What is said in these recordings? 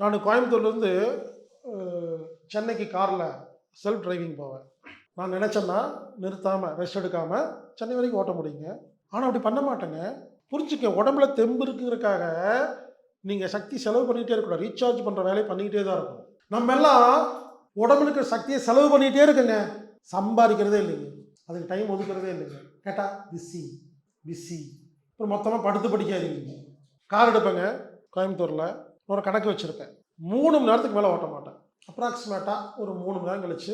நான் கோயம்புத்தூர்லேருந்து சென்னைக்கு காரில் செல்ஃப் டிரைவிங் போவேன். நான் நினச்சேன்னா நிறுத்தாமல் ரெஸ்ட் எடுக்காமல் சென்னை வரைக்கும் ஓட்ட முடியுங்க. ஆனால் அப்படி பண்ண மாட்டேங்க. புரிஞ்சுக்க உடம்புல தெம்பு இருக்குங்கிறக்காக நீங்கள் சக்தி செலவு பண்ணிகிட்டே இருக்கக்கூடாது. ரீசார்ஜ் பண்ணுற வேலையை பண்ணிக்கிட்டே தான் இருக்கும் நம்ம எல்லாம் உடம்புக்கு சக்தியை செலவு பண்ணிகிட்டே இருக்குங்க. சம்பாதிக்கிறதே இல்லைங்க. அதுக்கு டைம் ஒதுக்கிறதே இல்லைங்க. கேட்டால் பிஸி பிஸி அப்புறம் மொத்தமாக படுத்து படிக்காதீங்க. கார் எடுப்பேங்க. கோயம்புத்தூரில் ஒரு கணக்கு வச்சுருக்கேன் மூணு மணி நேரத்துக்கு மேலே ஓட்ட மாட்டேன். அப்ராக்சிமேட்டாக ஒரு மூணு மணி நேரம் கழிச்சு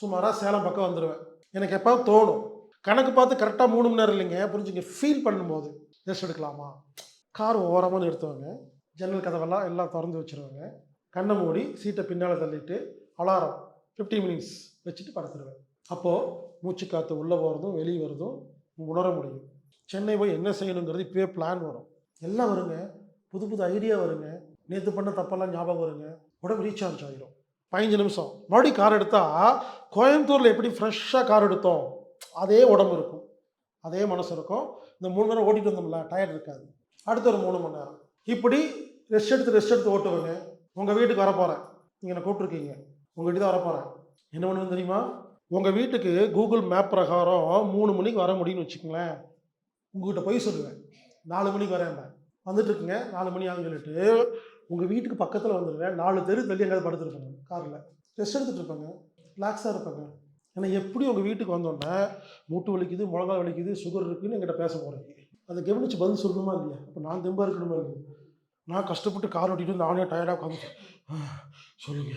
சுமாராக சேலம் பக்கம் வந்துடுவேன் எனக்கு எப்போ தோணும். கணக்கு பார்த்து கரெக்டாக மூணு மணி நேரம் இல்லைங்க புரிஞ்சுங்க ஃபீல் பண்ணும்போது. ரெஸ்ட் எடுக்கலாமா? கார் ஓரமாக நிறுத்துவாங்க. ஜன்னல் கதவெல்லாம் எல்லாம் திறந்து வச்சுருவாங்க. கண்ணை மூடி சீட்டை பின்னால் தள்ளிட்டு அலாரம் 15 மினிட்ஸ் வச்சுட்டு படுத்துருவேன். அப்போது மூச்சு காற்று உள்ளே போகிறதும் வெளியே வரதும் உணர முடியும். சென்னை போய் என்ன செய்யணுங்கிறது இப்போயே பிளான் வரும். எல்லாம் வருங்க. புது புது ஐடியா வருங்க. நேற்று பண்ண தப்பெல்லாம் ஞாபகம் வருங்க. உடம்பு ரீசார்ஜ் ஆகிரும் பதினஞ்சு நிமிஷம். மறுபடியும் கார் எடுத்தால் கோயம்புத்தூரில் எப்படி ஃப்ரெஷ்ஷாக கார் எடுத்தோம்? அதே உடம்பு இருக்கும். அதே மனசு இருக்கும். இந்த மூணு நேரம் ஓட்டிட்டு வந்தோம்ல டயர்ட் இருக்காது. அடுத்த ஒரு மூணு மணி நேரம். இப்படி ரெஸ்ட் எடுத்து ரெஸ்ட் எடுத்து ஓட்டுவேங்க. உங்கள் வீட்டுக்கு வர போகிறேன் நீங்கள் என்னை கூப்பிட்ருக்கீங்க உங்கள் தான் வர போகிறேன் என்ன பண்ணுவேன் தெரியுமா? உங்கள் வீட்டுக்கு கூகுள் மேப் பிரகாரம் மூணு மணிக்கு வர முடியும்னு வச்சுக்கோங்களேன். உங்ககிட்ட போய் சொல்லுவேன். நாலு மணிக்கு வரேன் வந்துட்டுருக்குங்க. நாலு மணி ஆகும் சொல்லிட்டு உங்கள் வீட்டுக்கு பக்கத்தில் வந்துடுவேன் நாலு தெரு தள்ளி எங்கேயாவது படுத்துருப்பாங்க காரில். ரெஸ்ட் எடுத்துகிட்டு இருப்பாங்க ரிலாக்ஸாக இருப்பாங்க. ஏன்னா எப்படி உங்கள் வீட்டுக்கு வந்தோன்னே மூட்டு வலிக்குது முழங்கால் வலிக்குது சுகர் இருக்குதுன்னு என்கிட்ட பேச போகிறீங்க அதை கவனித்து பதில் சொல்லணுமா இல்லையா? அப்போ நான் தெம்பாக இருக்கணுமா இல்லையா? நான் கஷ்டப்பட்டு கார் ஓட்டிட்டு நானே டயர்டாக உட்காந்து சொல்லுங்க.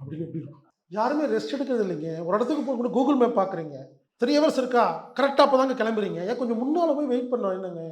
அப்படின்னு எப்படி இருக்கும்? யாருமே ரெஸ்ட் எடுக்கிறது இல்லைங்க. ஒரு இடத்துக்கு போய் கூகுள் மேப் பார்க்குறீங்க த்ரீ ஹவர்ஸ் இருக்கா? கரெக்டாக அப்போ தாங்க கிளம்புறீங்க. ஏன் கொஞ்சம் முன்னால் போய் வெயிட் பண்ணோம் என்னங்க?